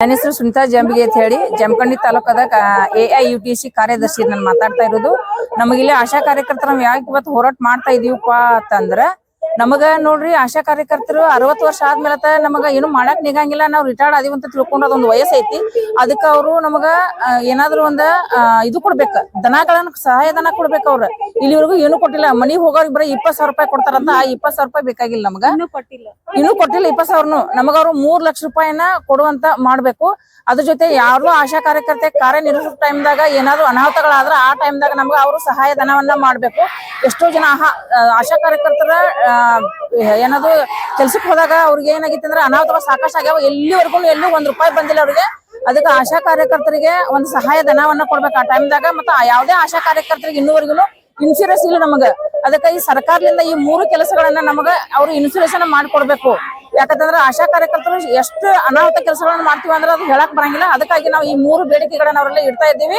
ನನ್ನ ಹೆಸರು ಸುನಿತಾ ಜಂಬಿಗೆ ಅಂತ ಹೇಳಿ Jamkhandi ತಾಲೂಕದ A I U T C ಕಾರ್ಯದರ್ಶಿ ನಾನು ಮಾತಾಡ್ತಾ ಇರೋದು. ನಮಗಿಲ್ಲಿ ಆಶಾ ಕಾರ್ಯಕರ್ತರು ನಾವು ಯಾಕೆ ಇವತ್ತು ಹೋರಾಟ ಮಾಡ್ತಾ ಇದೀವಪ್ಪ ಅಂತಂದ್ರ ನಮಗ ನೋಡ್ರಿ ಆಶಾ ಕಾರ್ಯಕರ್ತರು ಅರವತ್ತು ವರ್ಷ ಆದ್ಮೇಲೆ ನಮಗ ಏನು ಮಾಡಕ್ ನಿಗಂಗಿಲ್ಲ. ನಾವು ರಿಟೈರ್ಡ್ ಆದಿವಂತ ಅಂತ ವಯಸ್ಸು ಐತಿ. ಅದಕ್ಕ ಅವರು ನಮಗ ಏನಾದ್ರು ಒಂದ ಇದು ಕೊಡ್ಬೇಕ. ದನಗಳನ್ನ ಸಹಾಯಧನ ಕೊಡ್ಬೇಕು ಅವ್ರ. ಇಲ್ಲಿವರೆಗೂ ಏನು ಕೊಟ್ಟಿಲ್ಲ. ಮನಿಗ್ ಹೋಗೋರಿಗೆ ಬರೀ ಇಪ್ಪತ್ ಸಾವಿರ ರೂಪಾಯಿ ಕೊಡ್ತಾರಂತ. ಆ ಇಪ್ಪತ್ ಸಾವಿರ ರೂಪಾಯಿ ಬೇಕಾಗಿಲ್ಲ ನಮಗ. ಇನ್ನು ಕೊಟ್ಟಿಲ್ಲ. ಇನ್ನು ಕೊಟ್ಟಿಲ್ಲ ಇಪ್ಪತ್ ಸಾವಿರನು. ನಮಗ ಅವ್ರು ಮೂರ್ ಲಕ್ಷ ರೂಪಾಯಿನ ಕೊಡುವಂತ ಮಾಡ್ಬೇಕು. ಅದ್ರ ಜೊತೆ ಯಾರು ಆಶಾ ಕಾರ್ಯಕರ್ತೆ ಕಾರ್ಯನಿರ್ವಹಿಸೋ ಟೈಮ್ದಾಗ ಏನಾದ್ರು ಅನಾಹುತಗಳಾದ್ರ ಆ ಟೈಮ್ದಾಗ ನಮ್ಗ ಅವರು ಸಹಾಯ ಧನವನ್ನ ಮಾಡ್ಬೇಕು. ಎಷ್ಟೋ ಜನ ಆಶಾ ಕಾರ್ಯಕರ್ತರ ಏನದು, ಕೆಲ್ಸಕ್ಕೆ ಹೋದಾಗ ಅವ್ರಿಗೆ ಏನಾಗಿತ್ತು ಅಂದ್ರೆ ಸಾಕಷ್ಟು ಆಗ್ಯಾವ. ಎಲ್ಲಿವರೆಗೂ ಎಲ್ಲೂ ಒಂದ್ ರೂಪಾಯಿ ಬಂದಿಲ್ಲ ಅವ್ರಿಗೆ. ಅದಕ್ಕೆ ಆಶಾ ಕಾರ್ಯಕರ್ತರಿಗೆ ಒಂದು ಸಹಾಯ ಧನವನ್ನ ಕೊಡ್ಬೇಕು ಆ ಟೈಮ್ದಾಗ ಮತ್ತೆ ಯಾವುದೇ ಆಶಾ ಕಾರ್ಯಕರ್ತರಿಗೆ ಇನ್ನೂವರೆಗೂ ಇನ್ಸೂರೆನ್ಸ್ ಇಲ್ಲ ನಮಗ. ಅದಕ್ಕೆ ಈ ಸರ್ಕಾರದಿಂದ ಈ ಮೂರು ಕೆಲಸಗಳನ್ನ ನಮಗ ಅವ್ರು ಇನ್ಸೂರೆನ್ಸ್ ಅನ್ನ ಮಾಡ್ಕೊಡ್ಬೇಕು. ಯಾಕಂತಂದ್ರೆ ಆಶಾ ಕಾರ್ಯಕರ್ತರು ಎಷ್ಟು ಅನಾಹುತ ಕೆಲಸಗಳನ್ನ ಮಾಡ್ತೀವಿ ಅಂದ್ರೆ ಅದು ಹೇಳಕ್ ಬರಂಗಿಲ್ಲ. ಅದಕ್ಕಾಗಿ ನಾವು ಈ ಮೂರು ಬೇಡಿಕೆಗಳನ್ನ ಅವರೆಲ್ಲ ಇಡ್ತಾ ಇದ್ದೀವಿ.